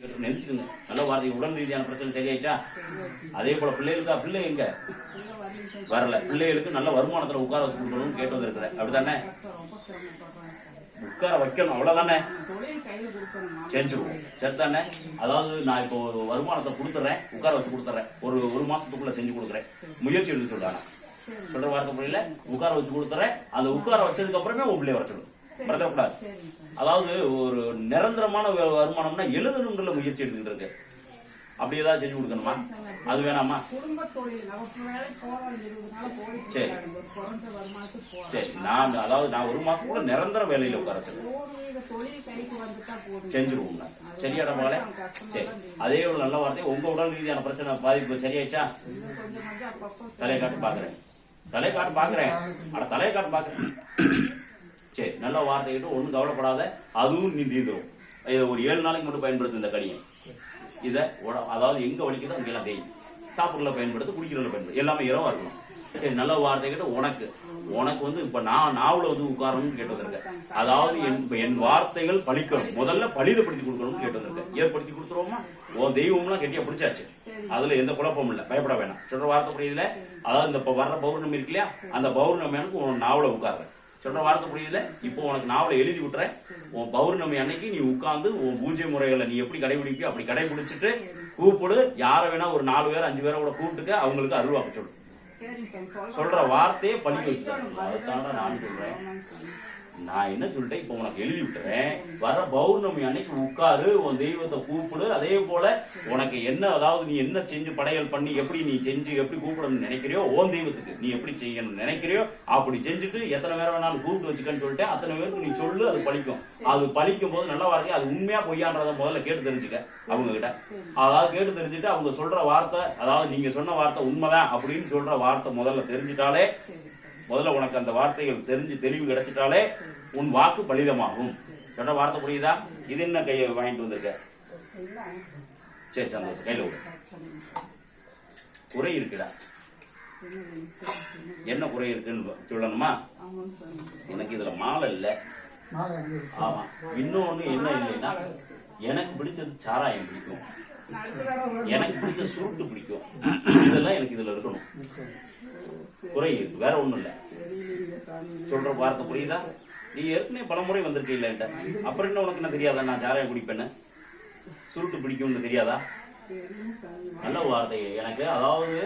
நெரிச்சுக்குங்க. நல்ல வார்த்தை உடல் ரீதியான பிரச்சனை சரியாயிச்சா அதே போல பிள்ளைகளுக்கு? பிள்ளை எங்க? வரல. பிள்ளைகளுக்கு நல்ல வருமானத்துல உட்கார வச்சு கொடுக்கணும்னு கேட்டு வந்திருக்கிறேன் அப்படித்தானே? உட்கார வைக்கணும். அவ்வளவுதானே? தொழில் சரிதானே? அதாவது நான் இப்போ ஒரு வருமானத்தை கொடுத்துறேன். உட்கார வச்சு கொடுத்துறேன். ஒரு ஒரு மாசத்துக்குள்ள செஞ்சு கொடுக்குறேன். முயற்சி எடுத்து சொல்றாங்க. சொல்ற வார்த்தை புரியல? உட்கார வச்சு கொடுத்துறேன். அந்த உட்கார வச்சதுக்கு அப்புறமே உன் பிள்ளைய வர மறந்துடக்கூடாது அதாவது ஒரு நிரந்தரமான வருமானம்னா எழுதணுங்கிற முயற்சி எடுத்துக்கிட்டு இருக்கு. அப்படி ஏதாவது செஞ்சு கொடுக்கணுமா? அது வேணாமா? சரி. சரி நான் அதாவது நான் ஒரு மாசத்துக்குள்ள நிரந்தர வேலையில உட்கார வச்சிருக்கேன் பூர்வீக தொழில் கைக்கு வந்துட்டா போதும் செஞ்சிருவோங்க. சரியாட மகளே? சரி. அதே ஒரு நல்ல வார்த்தை. உங்க உடல் ரீதியான பிரச்சனை பாதிப்பு சரியாயிச்சா அப்பப்போ தலையை காட்டு பாக்குறேன். தலையை காட்டு பாக்குறேன். அட தலையை காட்டு பாக்குறேன். சரி நல்ல வார்த்தை கிட்ட ஒன்றும் கவலைப்படாத அதுவும் நீ தீர்ந்துடும் இதை ஒரு ஏழு நாளைக்கு மட்டும் பயன்படுத்து இந்த கடியை. இதை உட- அதாவது எங்கே வலிக்குதோ அங்கெல்லாம் தேய். சாப்பிட்றதுல பயன்படுத்து குடிக்கிறதுல பயன்படுத்து. எல்லாமே இரவாக இருக்கணும். சரி நல்ல வார்த்தை கிட்ட உனக்கு. உனக்கு வந்து இப்போ நான் நாவில் வந்து உட்காரணும்னு கேட்டு வந்திருக்கேன். அதாவது என் என் வார்த்தைகள் பழிக்கணும். முதல்ல பலிதப்படுத்தி கொடுக்கணும்னு கேட்டு வந்திருக்கேன். ஏற்படுத்தி கொடுத்துருவோமா? உன் தெய்வம்லாம் கெட்டியா பிடிச்சாச்சு. அதில் எந்த குழப்பமும் இல்லை. பயப்பட வேணாம். சொல்கிற வார்த்தை புரியுதுல? அதாவது இந்த இப்ப வர்ற பௌர்ணமி இருக்கு இல்லையா? அந்த பௌர்ணமி அன்னைக்கு உன் நாவல உட்கார்றேன் சொல்ற வார்த்தை புரியுதுல? இப்போ உனக்கு நாவலை எழுதி விட்டுறேன். உன் பௌர்ணமி அன்னைக்கு நீ உட்கார்ந்து உன் பூஜை முறைகளை நீ எப்படி கடைபிடிப்பியோ அப்படி கடைபிடிச்சிட்டு கூப்பிடு. யாரை வேணா ஒரு நாலு பேர் அஞ்சு பேரை கூட கூப்பிட்டுக்க அவங்களுக்கு அருள்வாக்கு சொல்லு. சொல்ற வார்த்தையே வச்சுக்கணும் அதுக்காக நான் சொல்றேன். நான் என்ன சொல்லிட்டேன்? இப்போ உனக்கு எழுதி விட்டுறேன். வர பௌர்ணமி அன்னைக்கு உட்காரு உன் தெய்வத்தை கூப்பிடு. அதே போல உனக்கு என்ன அதாவது நீ என்ன செஞ்சு படையல் பண்ணி எப்படி நீ செஞ்சு எப்படி கூப்பிடணும்னு நினைக்கிறியோ உன் தெய்வத்துக்கு நீ எப்படி செய்யணும்னு நினைக்கிறியோ அப்படி செஞ்சுட்டு எத்தனை பேரை வேணாலும் கூப்பிட்டு வச்சுக்கன்னு சொல்லிட்டு அத்தனை பேருக்கு நீ சொல்லு அது பழிக்கும். அது பழிக்கும் போது நல்ல வார்த்தை அது உண்மையா பொய்யான்றதை முதல்ல கேட்டு தெரிஞ்சுக்க அவங்க கிட்ட அதாவது கேட்டு தெரிஞ்சுட்டு அவங்க சொல்ற வார்த்தை அதாவது நீங்க சொன்ன வார்த்தை உண்மைதான் அப்படின்னு சொல்ற வார்த்தை முதல்ல தெரிஞ்சுட்டாலே முதல்ல உனக்கு அந்த வார்த்தைகள் தெரிஞ்சு தெளிவு கிடைச்சிட்டாலே உன் வாக்கு பலிதமாகும். சொன்ன வார்த்தை புரியுதா? இது என்ன கையை வாங்கிட்டு வந்திருக்க? சரி சந்தோஷம். கையில விடு குறை இருக்குடா. என்ன குறை இருக்குன்னு சொல்லணுமா? எனக்கு இதுல மாலை இல்ல. ஆமா. இன்னொன்னு என்ன இல்லைன்னா எனக்கு பிடிச்சது சாராயம் பிடிக்கும். எனக்கு பிடிச்ச சுருட்டு பிடிக்கும். இதெல்லாம் எனக்கு இதுல இருக்கணும். குறை இருக்கு வேற ஒண்ணும் இல்ல சொல்ற வார்த்தை புரியுதா? நீ ஏற்கனவே பல முறை வந்திருக்க இல்ல அப்புறம் என்ன உனக்கு என்ன தெரியாதா? நான் சாராயம் குடிப்பேன்னு. சுருட்டு பிடிக்கும்னு தெரியாதா? நல்ல வார்த்தை எனக்கு அதாவது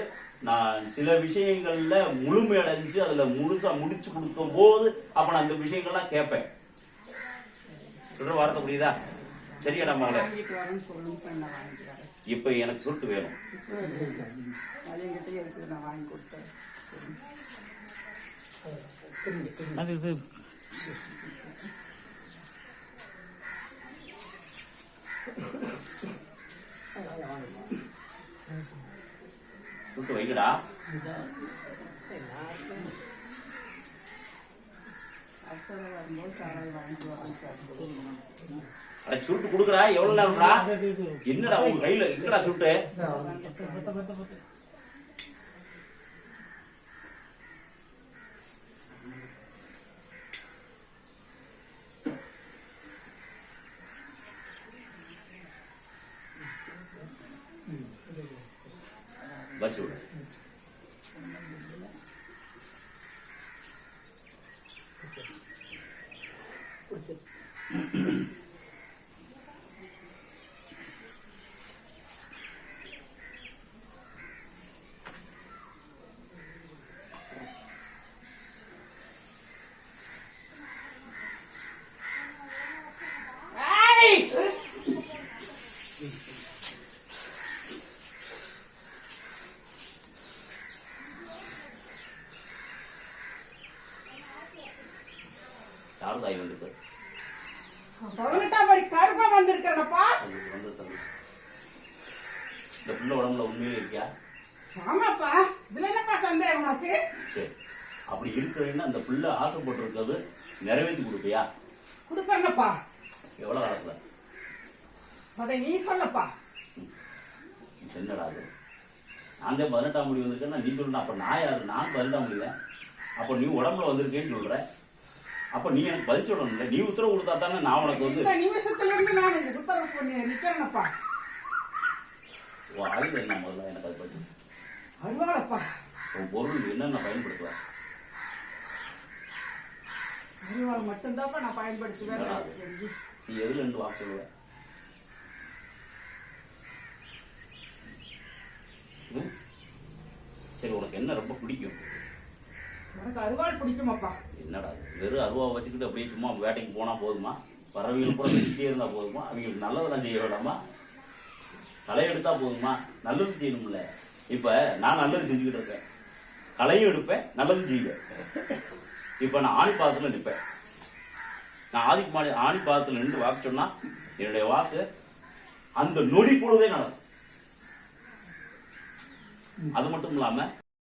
நான் சில விஷயங்கள்ல முழுமையடைஞ்சு அதுல முழுசா முடிச்சு கொடுக்கும் போது அப்ப நான் அந்த விஷயங்கள்லாம் கேட்பேன். சொல்ற வார்த்தை புரியுதா? சரியாடா மகளே? இப்ப எனக்கு சுருட்டு வேணும். அது இது வைக்கடா. அட சுருட்டு கொடுக்குறா எவ்வளவு நேரம்டா? என்னடா உங்க கையில என்னடா சுட்டு? 我就人 யாரு தாய் வந்துருக்கு பதினெட்டாம் படி வந்திருக்கிறப்பா. இந்த பிள்ளை உடம்புல உண்மையிலே இருக்கியா? ஆமாப்பா. இதுல என்னப்பா சந்தேகம் உனக்கு? சரி. அப்படி இருக்கிறேன்னா அந்த பிள்ளை ஆசைப்பட்டிருக்கிறது நிறைவேற்றி கொடுப்பியா? கொடுக்கணும்ப்பா. எவ்வளவு காலத்துல? அதை நீ சொல்லப்பா. என்னடா அது நான் தான் பதினெட்டாம் வந்திருக்கேன்னா நீ சொல்லணும் அப்ப நான் யாரு? நான் பதினெட்டாம் முடியல அப்ப நீ உடம்புல வந்திருக்கேன்னு சொல்ற. அப்ப நீ எனக்கு பதில் சொல்லணும்ல. நீ உத்தரவு கொடுத்தா தானே நான் உனக்கு வந்து நிமிஷத்துல இருந்து நான் உத்தரவு பண்ணி நிக்கிறேனப்பா. உன் ஆயுதம் என்ன முதல்ல எனக்கு அதை பத்தி? அருவாளப்பா உன் பொருள் என்னென்ன பயன்படுத்துவேன் அருவாள் மட்டும்தான்ப்பா நான் பயன்படுத்துவேன். அது? நீ எதுல இருந்து வாக்கு? சரி உனக்கு என்ன ரொம்ப பிடிக்கும்? எனக்கு அருவாள் பிடிக்குமாப்பா. என்னடா வெறும் அருவா வச்சுக்கிட்டு அப்படியே சும்மா வேட்டைக்கு போனால் போதுமா? பறவைகள் கூட வெட்டிட்டே இருந்தா போதுமா? அவங்களுக்கு நல்லதெல்லாம் செய்ய வேண்டாமா? களை எடுத்தா போதுமா? நல்லது செய்யணும்ல. இப்போ நான் நல்லது செஞ்சுக்கிட்டு இருக்கேன். களையும் எடுப்பேன் நல்லதும் செய்வேன். இப்போ நான் ஆணி பாதத்துல நிற்பேன் நான் ஆதி மாடி ஆணி பாதத்துல நின்று வாக்கு சொன்னா என்னுடைய வாக்கு அந்த நொடி பொழுதே நடக்கும் அது மட்டும் இல்லாமல்